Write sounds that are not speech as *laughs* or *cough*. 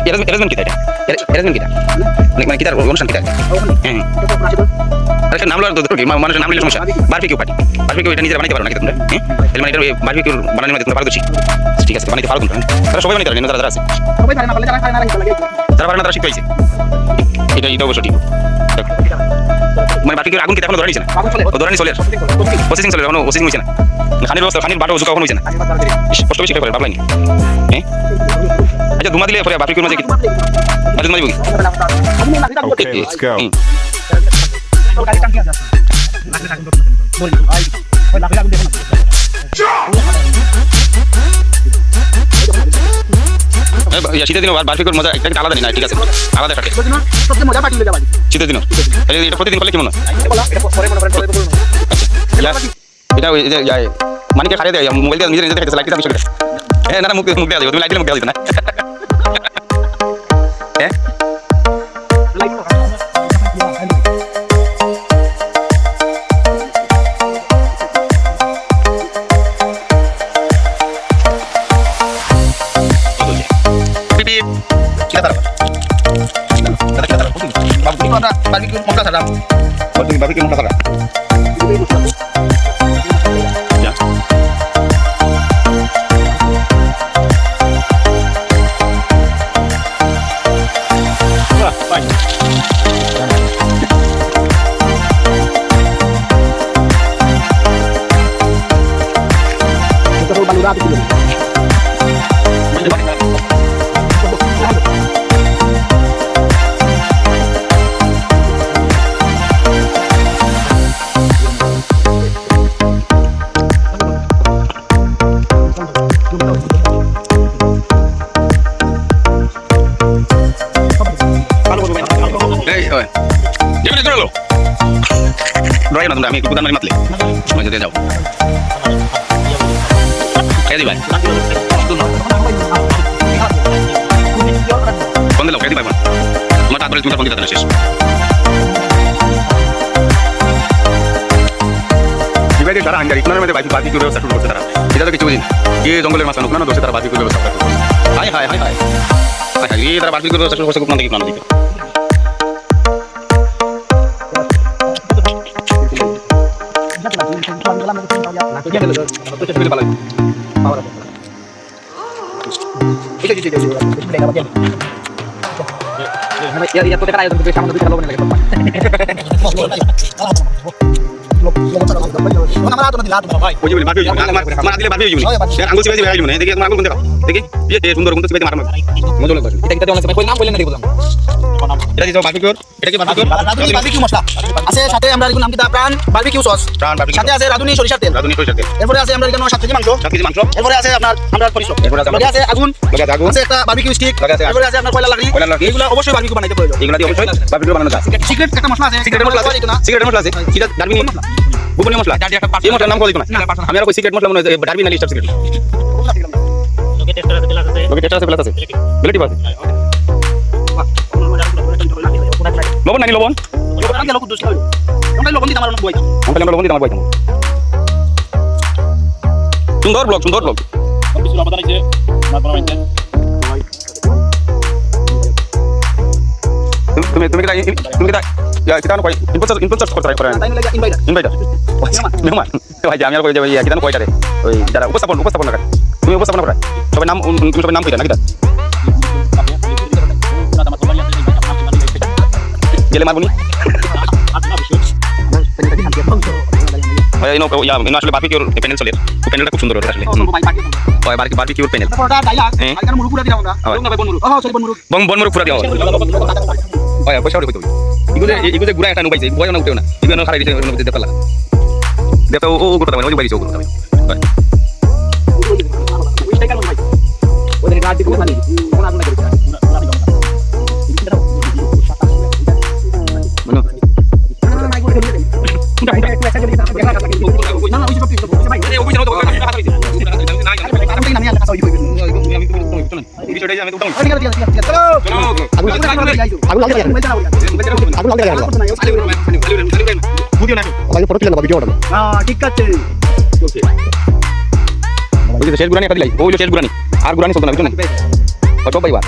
Arrangement কিটা এটা arrangement কিটা মানে কিটার অনুষ্ঠান নাম লওয়ার তো মানুষের নাম এটা নিজেরা বানাইতে পারো নাকি তোমরা হ্যাঁ মানে এটা বারবিকিউ বানানোর মধ্যে তোমরা পারদর্শী ঠিক আছে বানাইতে পারো তোমরা তারা? সবাই বানাইতে পারে যারা আছে যারা পারে না তারা শিখতে পাইছে এটা এটা অবশ্য ঠিক মানে বাকি আগুন কেটে এখনও ধরা নিয়েছে না ধরা নি সোলের প্রসেসিং সোলের এখনও প্রসেসিং হয়েছে না খানির ব্যবস্থা খানির বারো উজু কখনো হয়েছে না স্পষ্ট বেশি করে ভাবলাইনি হ্যাঁ আচ্ছা ধুমা দিলে পরে বাপরি কিরমা দেখি মাঝে মাঝে বুকি ওই শীতের দিনে বারবিকিউর মজা একটা আলাদা না ঠিক আছে? আলাদা থাকে শীতের দিনও। তাহলে এটা প্রতিদিন করলে কেমন এটা ওই যে ইয়া, মানিকে খারিয়ে দেয় মোবাইল দিয়ে নিজে নিজে লাইট বিষয় হ্যাঁ না মুখ মুখ দেওয়া যাবে তুমি লাইট দিলে মুখ দেওয়া না। komplek sadap. Oh, di barbeque komplek sadap. Terima kasih telah menonton! হয়। জীবনে চলে না তোমরা আমি একটু কুদান মাতলে। সময় যেতে যাও। খেয়ে ভাই ফোন দিলাম খেয়ে দিবাই আমার তারপরে তুমি ফোন দিতে শেষ। ডিভাইডেড তারা আঙ্গার ইকোনমির মধ্যে বাজি বাজি করে ব্যবসা শুরু তারা। এটা তো কিছু বুঝি না এ জঙ্গলের মাছ না দোষে তারা বাজি করে ব্যবসা করছে। Hi hi hi hi hi তারা বাজি করে ব্যবসা শুরু করছে কোন দিকে কোন দিকে। আয়োজন *laughs* সামান্য *laughs* *laughs* সাথে আমরা নাম কি আছে রাধুনি সরিষার তেল রাধুনি আছে। আমরা এখানে 7 কেজি আছে। আপনার আমরা পরিষদ এরপরে আছে। আগুন লাগে আগুন আছে? আছে এরপরে আছে। আপনার কয়লা মশলা আছে? গোপনীয় মশলা? এই মশলার নাম কই না আমি আর কই সিক্রেট মশলা মনে হয় ডারবি না লিস্টার সিক্রেট লোকে টেস্টার আছে প্লাস আছে। বিলেটি আছে লবণ নাকি লবণ। লবণ আমি লবণ দুষ্ট লবণ দিতে আমার অনেক বই আমি লবণ দিতে আমার বই সুন্দর ব্লগ সুন্দর ব্লগ কিছু লবণ আছে তারপর আমি তুমি তুমি কিটা তুমি কিটা কিটা কই ইনপুট ইনপুট করতে পারে লাগে ইনভাইটার ইনভাইটার মেহমান ভাই যে আমি আর কই যে ভাই কিটা কয়টা রে? ওই যারা উপস্থাপন উপস্থাপন করে? তুমি উপস্থাপন করে? সবাই নাম তুমি সবাই নাম কইটা নাকি গেলে মারবনি ভাই ইনো ইয়া ইনো আসলে বারবিকিউর প্যানেল চলে। প্যানেলটা খুব সুন্দর ওটা আসলে। হয় প্যানেল ওটা ডাইলা হ্যাঁ। পুরা দিলাম না বন মুরুগ ও সরি বন মুরুগ বন বনমুরু পুরা দিয়া হয় পয়সা হইতো ইগুলে ইগুলে গুড়া একটা নুবাইছে বয় না। উঠেও না ইগুলো খারাই দিছে ওর মধ্যে ও ও গোটা মানে ওই বাইছে ও গুড়া শেষ গুরানি একটা দিলাই ওই হলো শেষ গুরানি আর গুরানি চলতো না বুঝছ না সব পাইবা